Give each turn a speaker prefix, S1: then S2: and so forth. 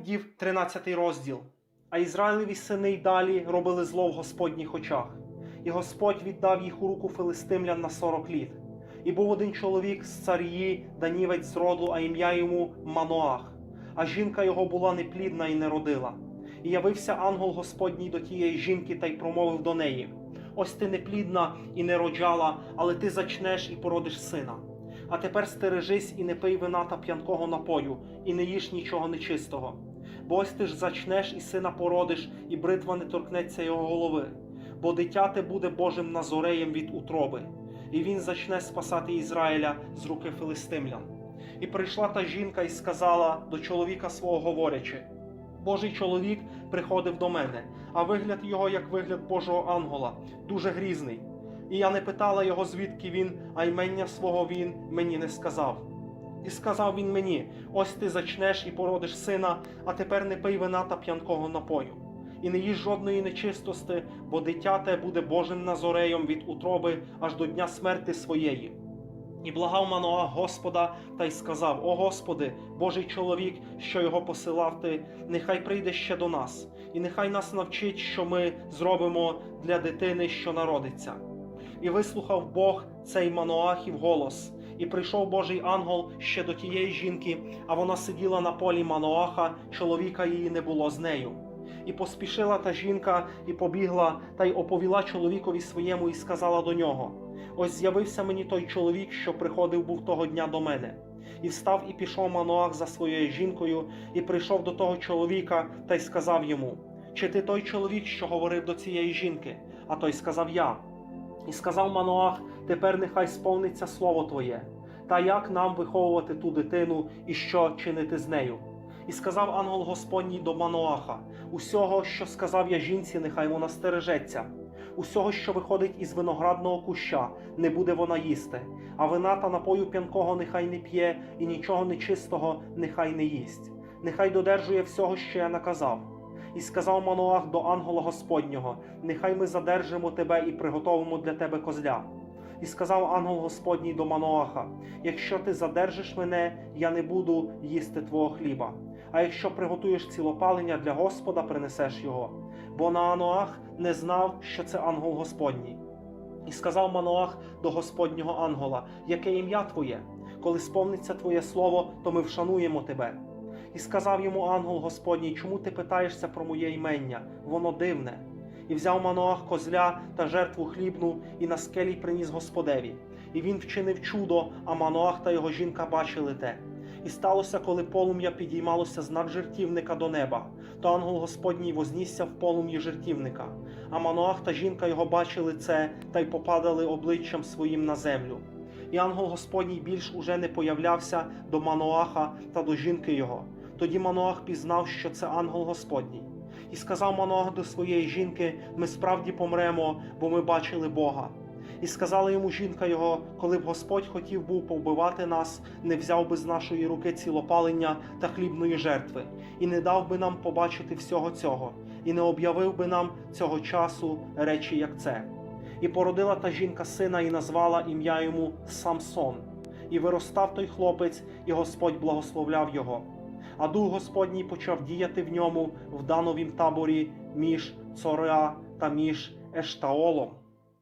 S1: Дів 13 розділ. А Ізраїлеві сини й далі робили зло в Господніх очах. І Господь віддав їх у руку филистимлян на 40 літ. І був один чоловік з царії, данівець з роду, а ім'я йому Маноах. А жінка його була неплідна і не родила. І явився ангел Господній до тієї жінки та й промовив до неї: Ось ти неплідна і не роджала, але ти зачнеш і породиш сина. А тепер стережись і не пий вина та п'янкого напою, і не їж нічого нечистого. Бо ось ти ж зачнеш і сина породиш, і бритва не торкнеться його голови, бо дитя те буде Божим назореєм від утроби, і він зачне спасати Ізраїля з руки филистимлян. І прийшла та жінка і сказала до чоловіка свого говорячи: Божий чоловік приходив до мене, а вигляд його, як вигляд Божого ангела, дуже грізний. І я не питала його, звідки він, а ймення свого він мені не сказав. І сказав він мені: ось ти зачнеш і породиш сина, а тепер не пий вина та п'янкого напою, і не їж жодної нечистости, бо дитя те буде Божим назореєм від утроби аж до дня смерти своєї. І благав Маноах Господа та й сказав: О Господи, Божий чоловік, що його посилав ти, нехай прийде ще до нас, і нехай нас навчить, що ми зробимо для дитини, що народиться. І вислухав Бог цей Маноахів голос. І прийшов Божий ангел ще до тієї жінки, а вона сиділа на полі Маноаха, чоловіка її не було з нею. І поспішила та жінка, і побігла, та й оповіла чоловікові своєму, і сказала до нього: Ось з'явився мені той чоловік, що приходив був того дня до мене. І встав і пішов Маноах за своєю жінкою, і прийшов до того чоловіка та й сказав йому: Чи ти той чоловік, що говорив до цієї жінки? А той сказав Я. І сказав Маноах: Тепер нехай сповниться слово Твоє. Та як нам виховувати ту дитину і що чинити з нею? І сказав ангел Господній до Маноаха: Усього, що сказав я жінці, нехай вона стережеться. Усього, що виходить із виноградного куща, не буде вона їсти, а вина та напою п'янкого нехай не п'є, і нічого нечистого нехай не їсть. Нехай додержує всього, що я наказав. І сказав Маноах до ангела Господнього: Нехай ми задержимо тебе і приготовимо для тебе козля. І сказав ангел Господній до Маноаха: Якщо ти задержиш мене, я не буду їсти твого хліба. А якщо приготуєш цілопалення для Господа, принесеш його. Бо Наноах не знав, що це ангел Господній. І сказав Маноах до Господнього ангела: Яке ім'я твоє? Коли сповниться твоє слово, то ми вшануємо тебе. І сказав йому ангел Господній, чому ти питаєшся про моє імення? Воно дивне. І взяв Маноах козля та жертву хлібну, і на скелі приніс Господеві. І він вчинив чудо, а Маноах та його жінка бачили те. І сталося, коли полум'я підіймалося з над жертівника до неба, то ангел Господній вознісся в полум'ї жертівника. А Маноах та жінка його бачили це та й попадали обличчям своїм на землю. І ангел Господній більш уже не появлявся до Маноаха та до жінки його. Тоді Маноах пізнав, що це ангел Господній. І сказав Маноах до своєї жінки: Ми справді помремо, бо ми бачили Бога. І сказала йому жінка його, коли б Господь хотів був повбивати нас, не взяв би з нашої руки цілопалення та хлібної жертви, і не дав би нам побачити всього цього, і не об'явив би нам цього часу речі, як це. І породила та жінка сина, і назвала ім'я йому Самсон. І виростав той хлопець, і Господь благословляв його. А дух Господній почав діяти в ньому в дановім таборі між Цореа та між Ештаолом.